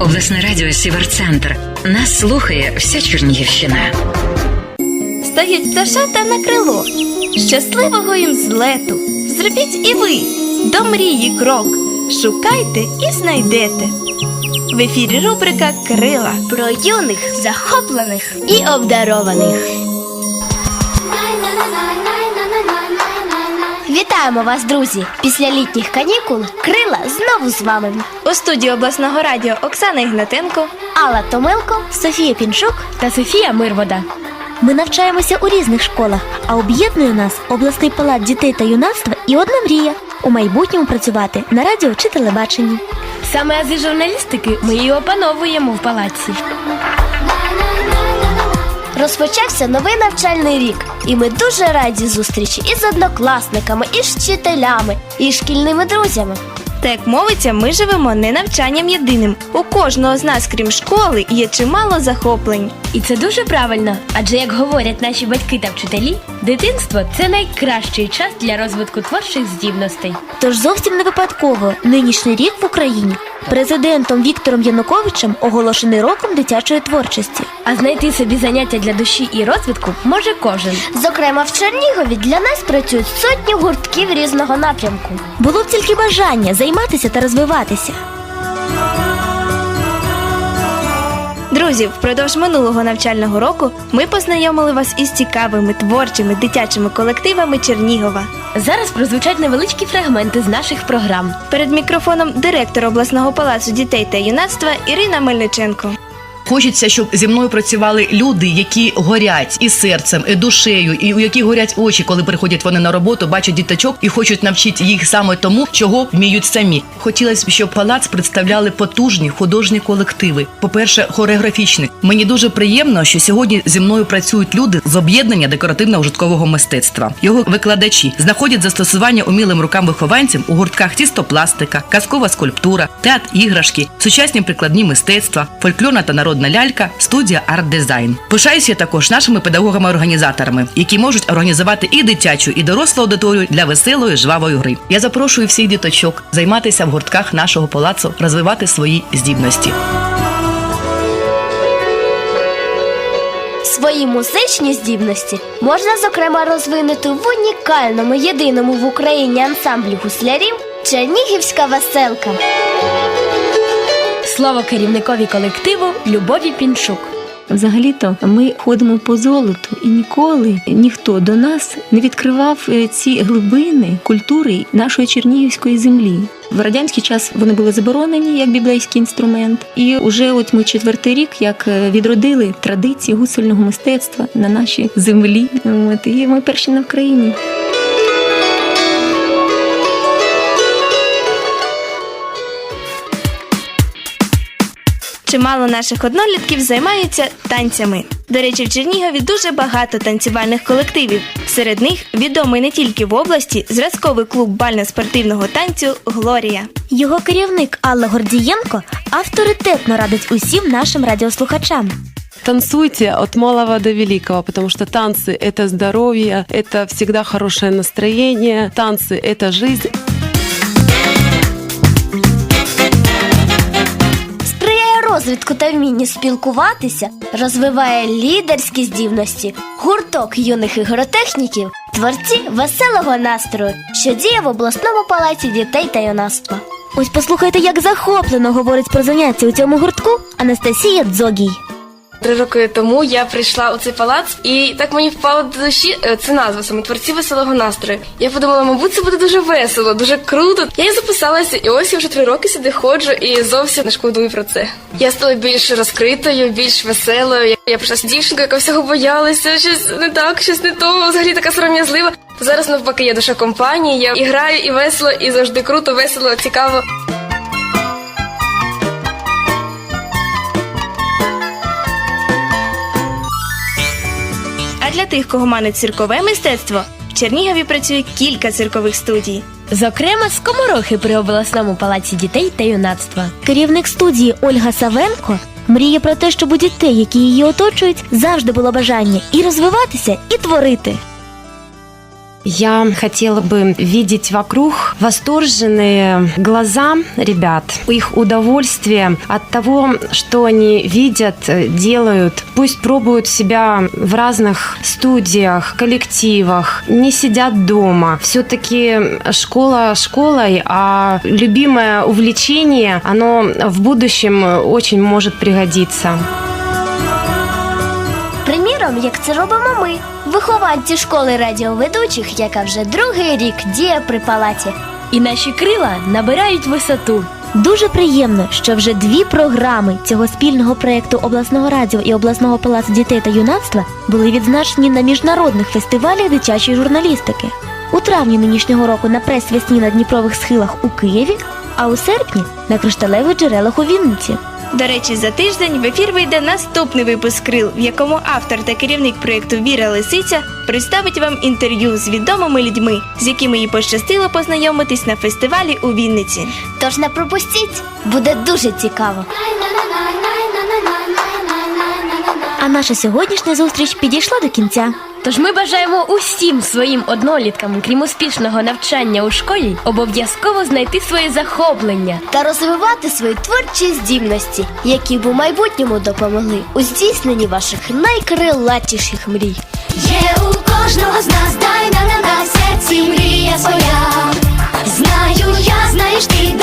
Обласне радіо Сіверцентр. Нас слухає вся Чернігівщина. Стають пташата на крило. Щасливого їм злету. Зробіть і ви до мрії крок. Шукайте і знайдете. В ефірі рубрика Крила про юних, захоплених і обдарованих. Вітаємо вас, друзі! Після літніх канікул крила знову з вами. У студії обласного радіо Оксана Ігнатенко. Алла Томилко, Софія Пінчук та Софія Мирвода. Ми навчаємося у різних школах, а об'єднує нас обласний палат дітей та юнацтва і одна мрія у майбутньому працювати на радіо чи телебаченні. Саме ази журналістики ми її опановуємо в палаці. Розпочався новий навчальний рік, і ми дуже раді зустрічі із однокласниками, і з вчителями, і шкільними друзями. Та як мовиться, ми живемо не навчанням єдиним. У кожного з нас, крім школи, є чимало захоплень. І це дуже правильно, адже як говорять наші батьки та вчителі, дитинство це найкращий час для розвитку творчих здібностей. Тож зовсім не випадково нинішній рік в Україні президентом Віктором Януковичем оголошений роком дитячої творчості. А знайти собі заняття для душі і розвитку може кожен. Зокрема, в Чернігові для нас працюють сотні гуртків різного напрямку. Було б тільки бажання займатися та розвиватися. Друзі, впродовж минулого навчального року ми познайомили вас із цікавими творчими дитячими колективами Чернігова. Зараз прозвучать невеличкі фрагменти з наших програм. Перед мікрофоном директор обласного палацу дітей та юнацтва Ірина Мельниченко. Хочеться, щоб зі мною працювали люди, які горять і серцем, і душею, і у яких горять очі, коли приходять вони на роботу, бачать діточок і хочуть навчити їх саме тому, чого вміють самі. Хотілося б, щоб палац представляли потужні художні колективи. По-перше, хореографічні. Мені дуже приємно, що сьогодні зі мною працюють люди з об'єднання декоративно-ужиткового мистецтва. Його викладачі знаходять застосування умілим рукам вихованцям у гуртках тістопластика, казкова скульптура, театр іграшки, сучасні прикладні мистецтва, фольклорна та народна лялька, студія арт-дизайн. Пишаюся також нашими педагогами-організаторами, які можуть організувати і дитячу, і дорослу аудиторію для веселої жвавої гри. Я запрошую всіх діточок займатися в гуртках нашого палацу, розвивати свої здібності. Свої музичні здібності можна зокрема розвинути в унікальному єдиному в Україні ансамблі гуслярів Чернігівська веселка. Слово керівникові колективу Любові Пінчук. Взагалі-то ми ходимо по золоту, і ніколи ніхто до нас не відкривав е, ці глибини культури нашої чернігівської землі. В радянський час вони були заборонені як біблейський інструмент, і вже от ми четвертий рік як е, відродили традиції гусельного мистецтва на нашій землі. От і ми перші на Вкраїні. Чимало наших однолітків займаються танцями. До речі, в Чернігові дуже багато танцювальних колективів. Серед них відомий не тільки в області зразковий клуб бально-спортивного танцю Глорія. Його керівник Алла Гордієнко авторитетно радить усім нашим радіослухачам. Танцуйте от малого до великого, потому что танцы – это здоровье, это всегда хорошее настроение, танцы – это жизнь. Розвитку та вмінню спілкуватися, розвиває лідерські здібності, гурток юних ігротехніків, творці веселого настрою, що діє в обласному палаці дітей та юнацтва. Ось послухайте, як захоплено говорить про заняття у цьому гуртку Анастасія Дзогій. Три роки тому я прийшла у цей палац, і так мені впало до душі це назва саме творці веселого настрою. Я подумала, мабуть, це буде дуже весело, дуже круто. Я і записалася, і ось я вже три роки сюди ходжу і зовсім не шкодую про це. Я стала більш розкритою, більш веселою. Я, прийшла дівчинкою, яка всього боялася, щось не так, щось не то, взагалі така сором'язлива. Зараз навпаки я душа компанії. Я і граю, і весело, і завжди круто, весело, цікаво. Тих, кого манить циркове мистецтво, в Чернігові працює кілька циркових студій. Зокрема, скоморохи при обласному палаці дітей та юнацтва. Керівник студії Ольга Савенко мріє про те, щоб у дітей, які її оточують, завжди було бажання і розвиватися, і творити. Я хотела бы видеть вокруг восторженные глаза ребят, их удовольствие от того, что они видят, делают. Пусть пробуют себя в разных студиях, коллективах, не сидят дома. Все-таки школа школой, а любимое увлечение, оно в будущем очень может пригодиться. Як це робимо ми, вихованці школи радіоведучих, яка вже другий рік діє при палаці. І наші крила набирають висоту. Дуже приємно, що вже дві програми цього спільного проєкту обласного радіо і обласного палацу дітей та юнацтва були відзначені на міжнародних фестивалях дитячої журналістики. У травні нинішнього року на прес-весні на Дніпрових схилах у Києві, а у серпні на кришталевих джерелах у Вінниці. До речі, за тиждень в ефір вийде наступний випуск крил, в якому автор та керівник проєкту Віра Лисиця представить вам інтерв'ю з відомими людьми, з якими їй пощастило познайомитись на фестивалі у Вінниці. Тож не пропустіть, буде дуже цікаво. А наша сьогоднішня зустріч підійшла до кінця. Тож ми бажаємо усім своїм одноліткам, крім успішного навчання у школі, обов'язково знайти своє захоплення. Та розвивати свої творчі здібності, які б у майбутньому допомогли у здійсненні ваших найкрилатіших мрій. Є у кожного з нас дай на на на серці мрія своя. Знаю, я знаєш ти,